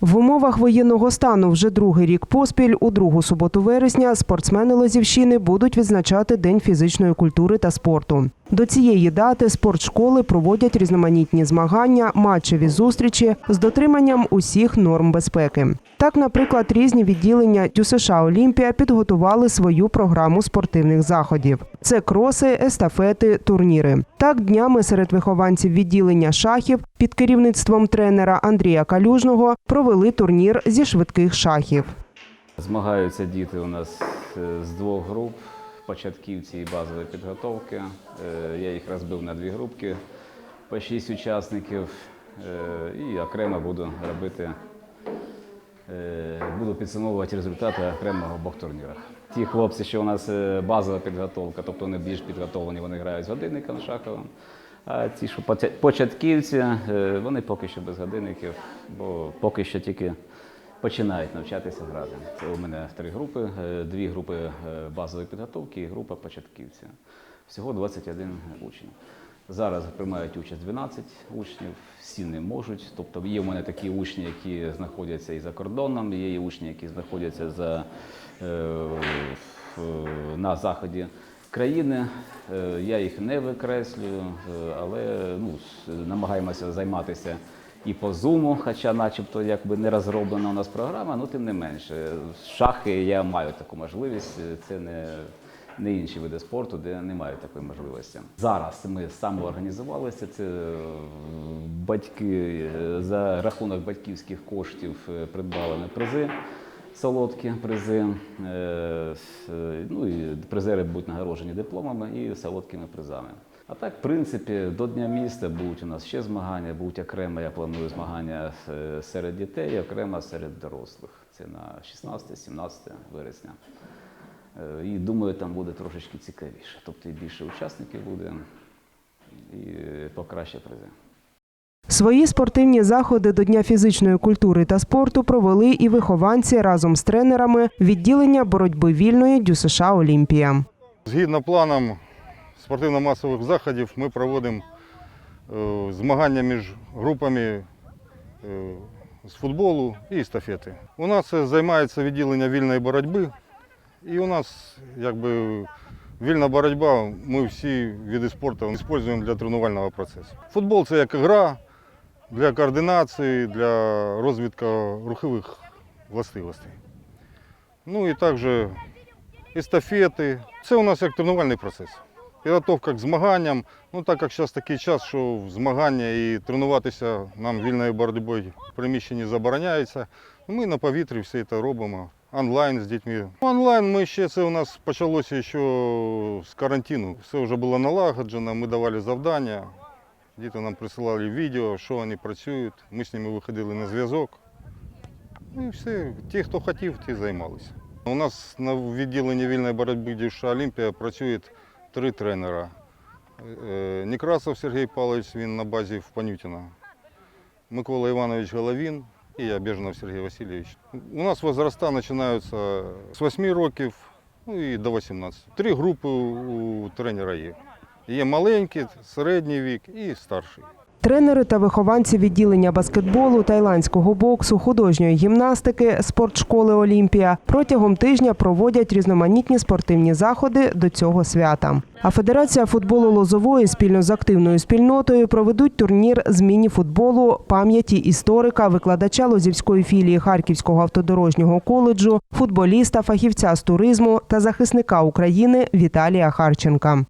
В умовах воєнного стану вже другий рік поспіль у другу суботу вересня спортсмени Лозівщини будуть відзначати День фізичної культури та спорту. До цієї дати спортшколи проводять різноманітні змагання, матчеві зустрічі з дотриманням усіх норм безпеки. Так, наприклад, різні відділення ДЮСШ Олімпія підготували свою програму спортивних заходів. Це кроси, естафети, турніри. Так, днями серед вихованців відділення шахів під керівництвом тренера Андрія Калюжного провели турнір зі швидких шахів. Змагаються діти у нас е, з двох груп початківці і базової підготовки. Е, Я їх розбив на дві групки по шість учасників е, і окремо буду робити, буду підсумовувати результати окремо в обох турнірах. Ті хлопці, що у нас е, базова підготовка, тобто вони більш підготовлені, вони грають з годинником шаховим. А ті, що початківці, е, вони поки що без годинників, бо поки що тільки починають навчатися грати. Це у мене три групи, е, дві групи базової підготовки і група початківців. Всього 21 учень. Зараз приймають участь 12 учнів, всі не можуть. Тобто є у мене такі учні, які знаходяться і за кордоном, є учні, які знаходяться за, е, в- на заході країни. Е, Я їх не викреслюю, е, але ну, намагаємося займатися і по зуму, хоча начебто якби не розроблена у нас програма, ну тим не менше. Шахи я маю таку можливість. Це не, не інші види спорту, де немає такої можливості. Зараз ми самоорганізувалися. Це е, батьки е, за рахунок батьківських коштів е, придбали ми призи. Солодкі призи, ну і призери будуть нагороджені дипломами і солодкими призами. А так, в принципі, до Дня міста будуть у нас ще змагання, будуть окремо, я планую змагання серед дітей, і окремо серед дорослих. Це на 16-17 вересня. Е, І думаю, там буде трошечки цікавіше. Тобто і більше учасників буде, і покраще призи. Свої спортивні заходи до Дня фізичної культури та спорту провели і вихованці разом з тренерами відділення боротьби вільної ДЮСШ Олімпія. Згідно планом спортивно-масових заходів, ми проводимо е, змагання між групами е, з футболу і естафети. У нас займається відділення вільної боротьби, і у нас якби вільна боротьба, ми всі види спорту використовуємо для тренувального процесу. Футбол це як гра для координації, для розвитку рухових властивостей. Ну і також естафети. Це у нас як тренувальний процес. Підготовка к змаганням. Ну так як зараз такий час, що змагання і тренуватися нам вільною боротьбою в приміщенні забороняється. Ми на повітрі все це робимо. Онлайн з дітьми. Онлайн ми ще це у нас почалося ще з карантину. Все вже було налагоджено, ми давали завдання. Діти нам присилали відео, що вони працюють. Ми з ними виходили на зв'язок. Ну і все, ті, хто хотів, ті займалися. У нас на відділенні вільної боротьби дівша Олімпія працює три тренера. Е, Некрасов Сергій Павлович, він на базі в Панютіна. Микола Іванович Головін і я Беженов Сергій Васильович. У нас возраста починаються з 8 років ну, і до 18. Три групи у тренера є. Є маленький, середній вік і старший. Тренери та вихованці відділення баскетболу, тайландського боксу, художньої гімнастики, спортшколи Олімпія протягом тижня проводять різноманітні спортивні заходи до цього свята. А Федерація футболу Лозової спільно з активною спільнотою проведуть турнір з міні-футболу пам'яті історика, викладача Лозівської філії Харківського автодорожнього коледжу, футболіста, фахівця з туризму та захисника України Віталія Харченка.